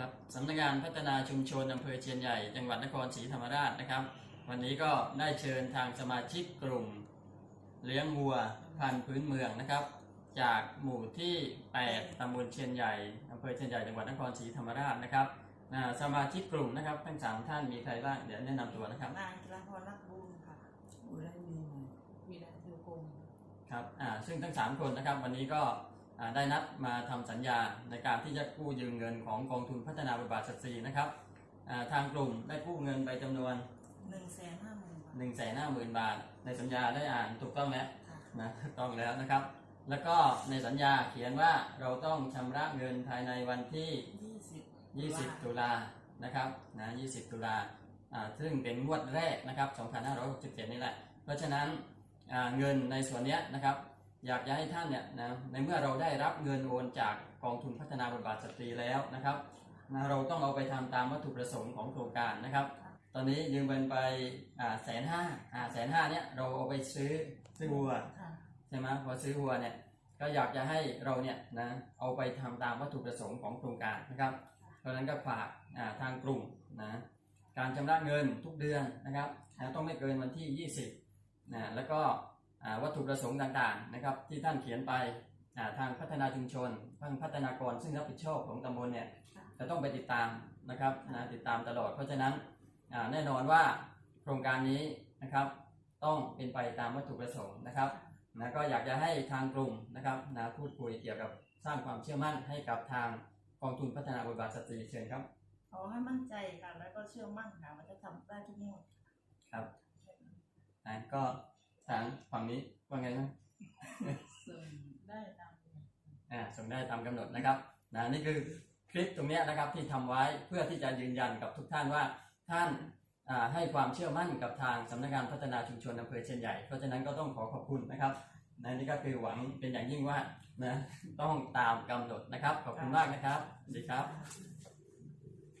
ครับสำนักงานพัฒนาชุมชนอำเภอเชียนใหญ่ จังหวัดนครศรีธรรมราชนะครับ วันนี้ก็ได้เชิญทางสมาชิกกลุ่ม เลี้ยงวัวพันธุ์พื้นเมืองนะครับ จากหมู่ที่ 8ตำบลเชียนใหญ่อำเภอเชียนใหญ่จังหวัดนครศรีธรรมราชนะครับอ่าสมาชิกกลุ่มนะครับทั้งสามท่านมีใครบ้างเดี๋ยวแนะนำตัวนะครับนางกีฬาพรรักบุญค่ะอุไรมีไหมวีระยูคงครับอ่าซึ่งทั้ง3คนนะครับ วันนี้ก็อ่า ได้นัดมาทำสัญญาในการที่จะกู้ยืมเงินของกองทุนพัฒนาบทบาทสตรีนะครับอ่าทางกลุ่มได้กู้เงินไปจำนวนหนึ่งแสนห้าหมื่นบาท1 5 0 0 0 0บาท ในสัญญาได้อ่านถูกต้องแล้วค่ะนะถูกต้องแล้วนะครับ แล้วก็ในสัญญาเขียนว่าเราต้องชำระเงินภายในวันที่ยี่สิบ20 ตุลานะครับนะ20 ตุลาอ่าซึ่งเป็นงวดแรกนะครับ 2567 นี่แหละ เพราะฉะนั้นอ่าเงินในส่วนเนี้ยนะครับ อยากจะให้ท่านเนี่ยนะในเมื่อเราได้รับเงินโอนจากกองทุนพัฒนาบทบาทสตรีแล้วนะครับนะเราต้องเอาไปทำตามวัตถุประสงค์ของโครงการนะครับ ตอนนี้ยืมเงินไปแสนห้าแสนห้าเนี่ยเราเอาไปซื้อซื้อวัวใช่ไหมพอซื้อวัวเนี่ยก็อยากจะให้เราเนี่ยนะเอาไปทำตามวัตถุประสงค์ของโครงการนะครับ เพราะฉะนั้นก็ฝากทางกลุ่มนะการชำระเงินทุกเดือนนะครับต้องไม่เกินวันที่ 20นะแล้วก็ วัตถุประสงค์ต่างๆนะครับที่ท่านเขียนไปอ่าทางพัฒนาชุมชนทางพัฒนากรซึ่งรับผิดชอบของตำบลเนี่ยจะต้องไปติดตามนะครับนะติดตามตลอด เพราะฉะนั้นอ่าแน่นอนว่าโครงการนี้นะครับต้องเป็นไปตามวัตถุประสงค์นะครับนะก็อยากจะให้ทางกลุ่มนะครับนะพูดคุยเกี่ยวกับสร้างความเชื่อมั่นให้กับทางกองทุนพัฒนาบทบาทสตรีเชิญครับขอให้มั่นใจค่ะแล้วก็เชื่อมั่นค่ะว่าจะทำได้ทุกงวดครับนะก็ ทางฝั่งนี้ว่าไงนะส่งได้ตามอ่าส่งได้ตามกำหนดนะครับนะนี่คือคลิปตรงเนี้ยนะครับที่ทำไว้เพื่อที่จะยืนยันกับทุกท่านว่าท่านอ่าให้ความเชื่อมั่นกับทางสำนักงานพัฒนาชุมชนอำเภอเชียนใหญ่เพราะฉะนั้นก็ต้องขอขอบคุณนะครับนะนี่ก็คือหวังเป็นอย่างยิ่งว่านะต้องตามกำหนดนะครับขอบคุณมากนะครับสวัสดีครับค